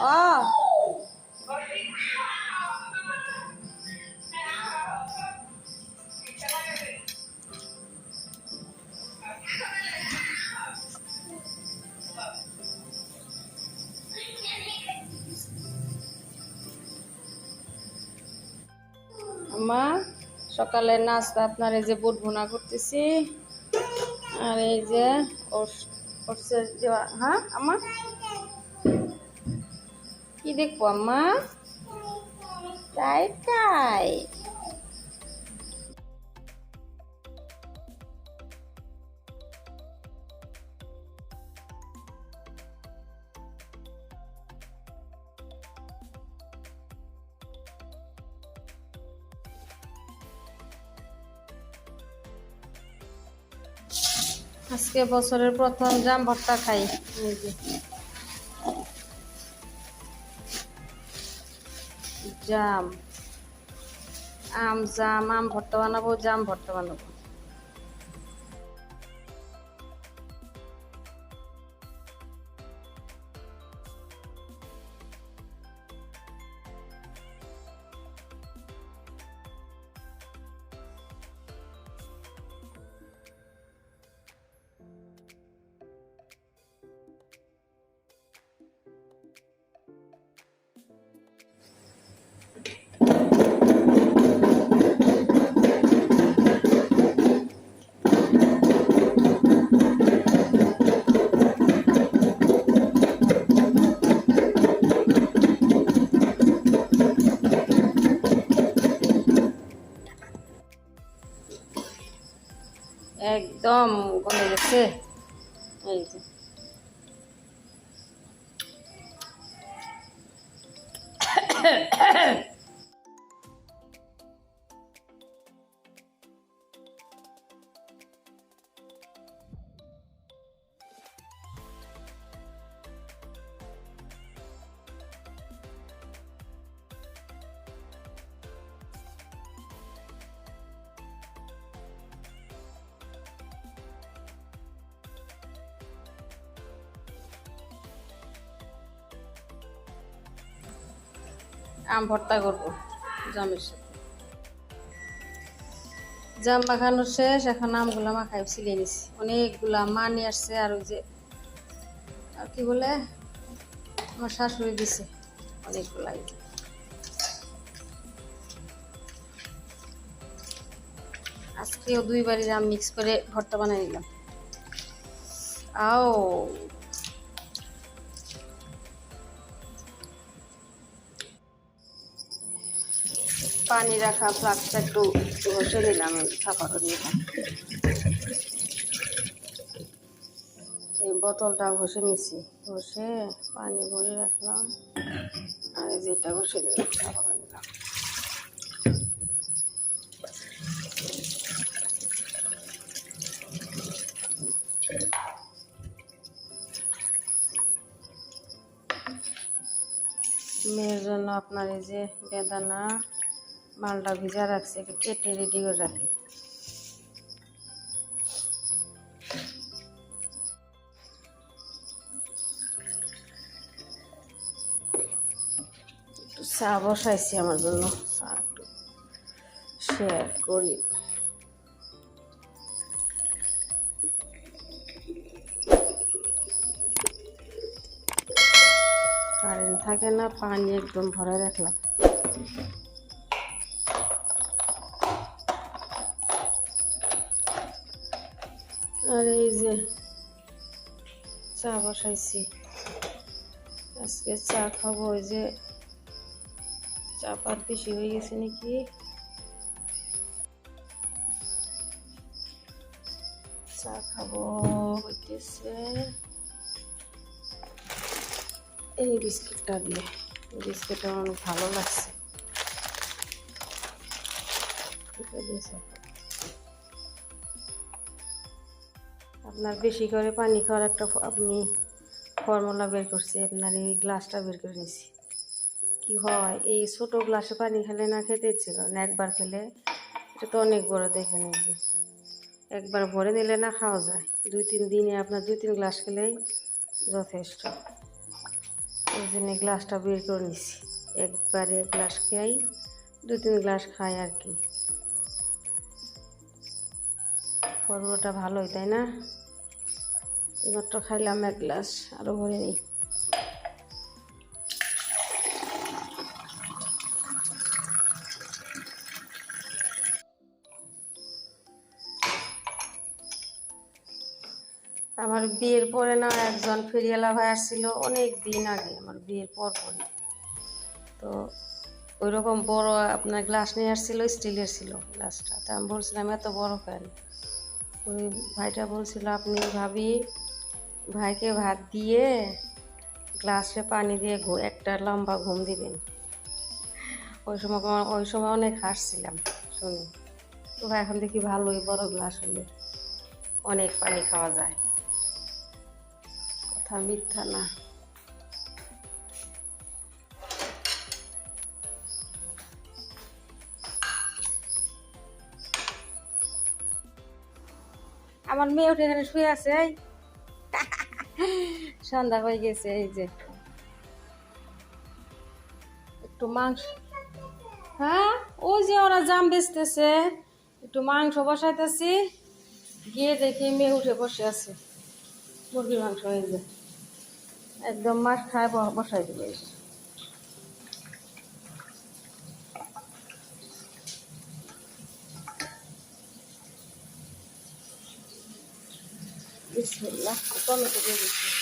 어. আম্মা সকালের নাস্তা আপনার এই যে বুট ভুনা করতেছি আর এই যে যে হ্যাঁ আম্মা কি দেখব আম্মা? তাই তাই। আজকে বছরের প্রথম জাম ভর্তা খাই। জাম। আম জাম আম ভর্তা বানাবো জাম ভর্তা বানাবো। একদম গলে গেছে। এই আম ভর্তা করব, জামের সাথে। জাম মাখানো শেষ, এখন আমগুলো মাখাই ছিলে নিছি। অনেকগুলা মা নিয়ে আসছে, আর ওই যে, আর কি বলে, আমার শাশুড়ি দিছে অনেকগুলা। আজকেও দুইবারই জাম মিক্স করে ভর্তা বানাই নিলাম। আও পানি রাখা, ফ্লাক্সটা একটু ঘষে নিলাম সাফা করে নিলাম এই বোতলটা ঘষে নিছি। ঘষে পানি ভরে রাখলাম। আর যেটা ঘষে নিলাম সাফা করে নিলাম। মেয়ের জন্য আপনার এই যে বেদানা মালটা ভিজা রাখছে, একটু কেটে রেডি করে রাখি। একটু চা বসাইছি আমার জন্য, চা একটু শেয়ার করি। কারেন্ট থাকে না, পানি একদম ভরে রাখলাম। আর এই যে চা বসাইছি। আজকে চা খাব, ওই যে চা পাত বেশি হয়ে গেছে নাকি? চা খাব হইতেছে। এই বিস্কিটটা দিয়ে, বিস্কিটটা অনেক ভালো লাগছে। এটা দিয়ে আপনার বেশি করে পানি খাওয়ার একটা আপনি ফর্মুলা বের করছি, আপনার এই গ্লাসটা বের করে নিছি। কি হয়, এই ছোট গ্লাসে পানি খেলে না খেতে ইচ্ছে না, একবার খেলে এটা তো অনেক বড় দেখে নিয়েছি একবার ভরে নিলে না খাওয়া যায়। দুই তিন দিনে আপনার দুই তিন গ্লাস খেলেই যথেষ্ট। ওই জন্য গ্লাসটা বের করে নিছি। একবারে এক গ্লাস খাই দু তিন গ্লাস খাই আর কি। ফর্মুলাটা ভালোই, তাই না? এবারটা খাইলাম এক গ্লাস আরও ভরে নিই। আমার বিয়ের পরে না একজন ফেরিয়ালা ভাই আসছিল অনেক দিন আগে, আমার বিয়ের পর পরে তো ওই রকম বড় আপনার গ্লাস নিয়ে আসছিল স্টিলের ছিল গ্লাসটা। তা আমি বলছিলাম, এত বড় ফ্যান ওই ভাইটা বলছিল, আপনি ভাবি ভাইকে ভাত দিয়ে গ্লাসে পানি দিয়ে একটা লম্বা ঘুম দিবেন। ওই সময় ওই সময় অনেক হাসছিলাম শুনে। তো ভাই, এখন দেখি ভালোই বড় গ্লাস হলে অনেক পানি খাওয়া যায়। কথা মিথ্যা না। আমার মেয়ে উঠে এখানে শুয়ে আছে। সন্ধ্যা হয়ে গেছে, এই যে। একটু মাংস হ্যাঁ? ওই যে ওরা জাম বেচতেছে। একটু মাংস বসাইতেছি। গিয়ে দেখি মেয়ে উঠে বসে আছে। মুরগির মাংস হয়ে যায় একদম মাছ খায় বসাই যে। বিসমিল্লাহ, টমেটো দিয়ে দিচ্ছি।